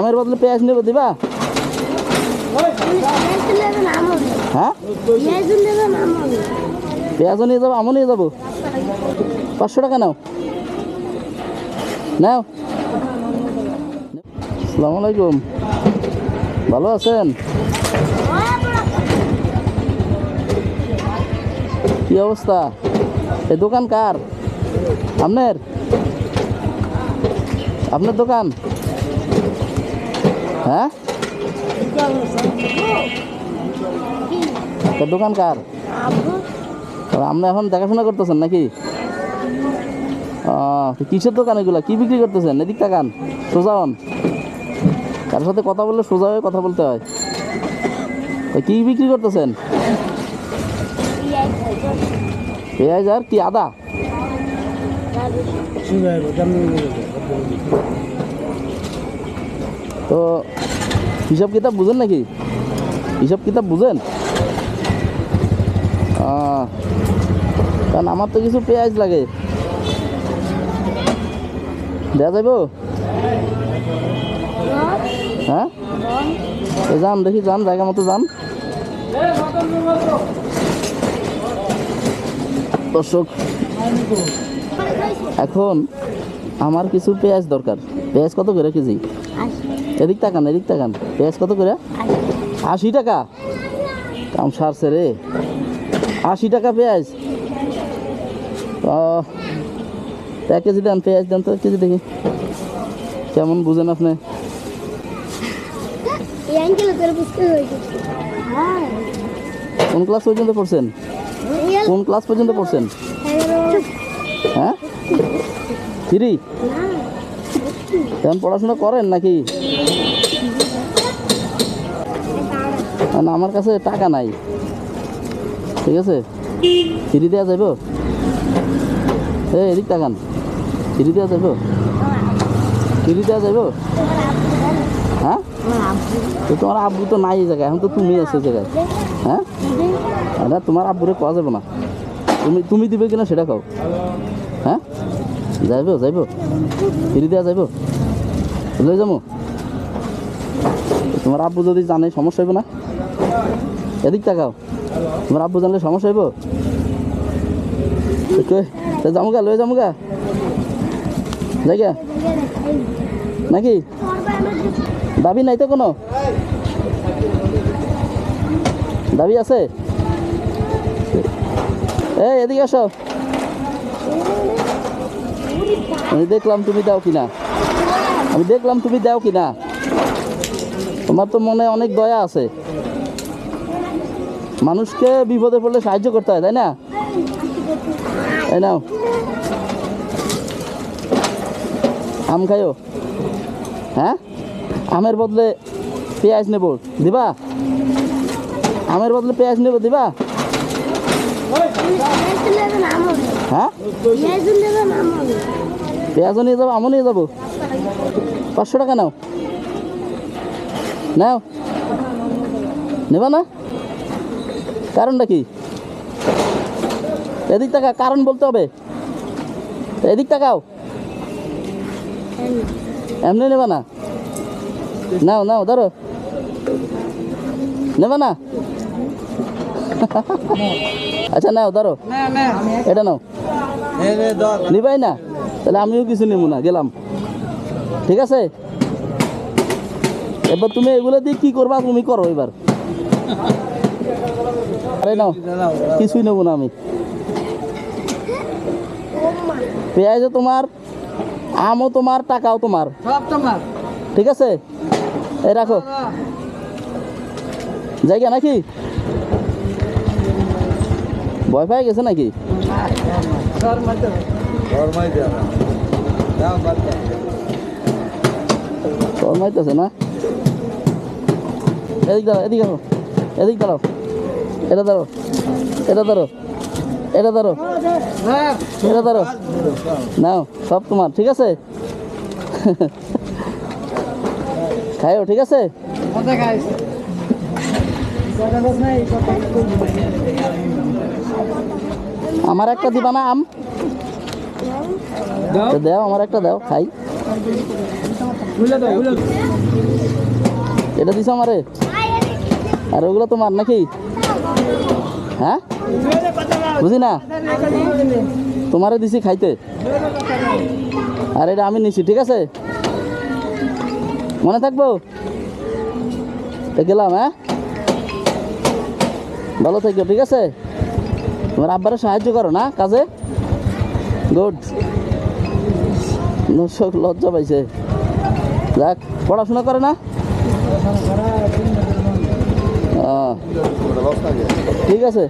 আমের বদলে পেঁয়াজ নেব দিবা? হ্যাঁ? পেঁয়াজও নিয়ে যাব, আমও নিয়ে যাব। পাঁচশো টাকা নাও। নাও। আসসালামু আলাইকুম। ভালো আছেন? কি অবস্থা? এই দোকান কার? আপনার? আপনার দোকান? হ্যাঁ? দোকান কার? আপনি এখন দেখাশোনা করতেছেন নাকি? ও, কিসের দোকান এগুলা? কি বিক্রি করতেছেন? এদিক তাকান সোজা হন। কারোর সাথে কথা বললে সোজা হয়ে কথা বলতে হয়। তা কি বিক্রি করতেছেন? পেঁয়াজ আর কি আদা? তো হিসাব কিতাব বুঝেন নাকি? হিসাব কিতাব বুঝেন? কারণ আমার তো কিছু পেঁয়াজ লাগে। দেওয়া যাইব? হ্যাঁ? যান, দেখি যান, জায়গা মতো যান। দর্শক, এখন আমার কিছু পেঁয়াজ দরকার। পেঁয়াজ কত করে কেজি? এদিক তাকান এদিক তাকান। পেঁয়াজ কত করে? আশি টাকা? কাম সারছে রে। আশি টাকা পেঁয়াজ। এক কেজি দেন পেঁয়াজ দেন তো এক কেজি দেখি। কেমন বুঝেন আপনি? কোন ক্লাস পর্যন্ত পড়ছেন? কোন ক্লাস পর্যন্ত পড়ছেন? হ্যাঁ? থ্রি এখন পড়াশোনা করেন নাকি? আমার কাছে টাকা নাই। ঠিক আছে? ফ্রি দেওয়া যাইব? এদিক টাকান ফ্রি দেওয়া যাইব? ফ্রি দেওয়া যাইব? হ্যাঁ? তোমার আব্বু তো নাই এই জায়গায়, এখন তো তুমি আছো জায়গায়। হ্যাঁ? না, তোমার আব্বুরে পাওয়া যাবে না। তুমি তুমি দিবে কিনা সেটা খাও হ্যাঁ? যাইব যাইব। ফিরি দেওয়া যাইব? লই যাব তোমার আব্বু যদি জানে, সমস্যা হইব না? এদিক তাকাও। তোমার আব্বু জানলে সমস্যা হইব? যামুগা লই যামুগা। যাই গা নাকি? দাবি নাই তো কোনো? দাবি আছে? এই, এদিকে আসো। আমি দেখলাম তুমি দাও কিনা। আমি দেখলাম তুমি দাও কিনা। তোমার তো মনে অনেক দয়া আছে। মানুষকে বিপদে পড়লে সাহায্য করতে হয়, তাই না? তাই নাও। আম খাইও। হ্যাঁ? আমের বদলে পেঁয়াজ নেব। দিবা? আমের বদলে পেঁয়াজ নেব, দিবা? হ্যাঁ? পেঁয়াজও নিয়ে যাব, আমও নিয়ে যাব। পাঁচশো টাকা নাও। নাও। নেবা না? কারণটা কি? এদিক টাকা কারণ বলতে হবে। এদিক টাকাও এমনি নেবা না? নাও নাও, ধরো। নেবা না? আচ্ছা নাও, ধরো। এটা নাও। নিবাই না? তাহলে আমিও কিছু নেব না, গেলাম। ঠিক আছে? এবার তুমি এগুলো দিয়ে কি করবা? তুমি করো এবার। আরে নাও কিছুই নেব না আমি। পেঁয়াজও তোমার আমও তোমার টাকাও তোমার। সব তোমার। ঠিক আছে? এই রাখো। জায়গা নাকি? ভয় পাই গেছে নাকি? শর্মাইতেছে না? এদিক দাঁড়াও এদিক দাঁড়াও এদিক দাঁড়াও। এটা দাঁড়ো এটা ধরো এটা ধরো এটা ধরো নাও, সব তোমার, ঠিক আছে? খাইও, ঠিক আছে? আমার একটা দিবা না, আম? দাও, আমার একটা দাও, খাই। এটা দিছ আমারে? আর ওগুলো তোমার নাকি? হ্যাঁ? বুঝি না? তোমারে দিছি খাইতে। আর এটা আমি নিছি, ঠিক আছে? মনে থাকব? গেলাম হ্যাঁ? ভালো থাকো, ঠিক আছে? তোমার আব্বারে সাহায্য করো না কাজে? গুড। লজ্জা পাইছে। যাক, পড়াশোনা করে না? ঠিক আছে?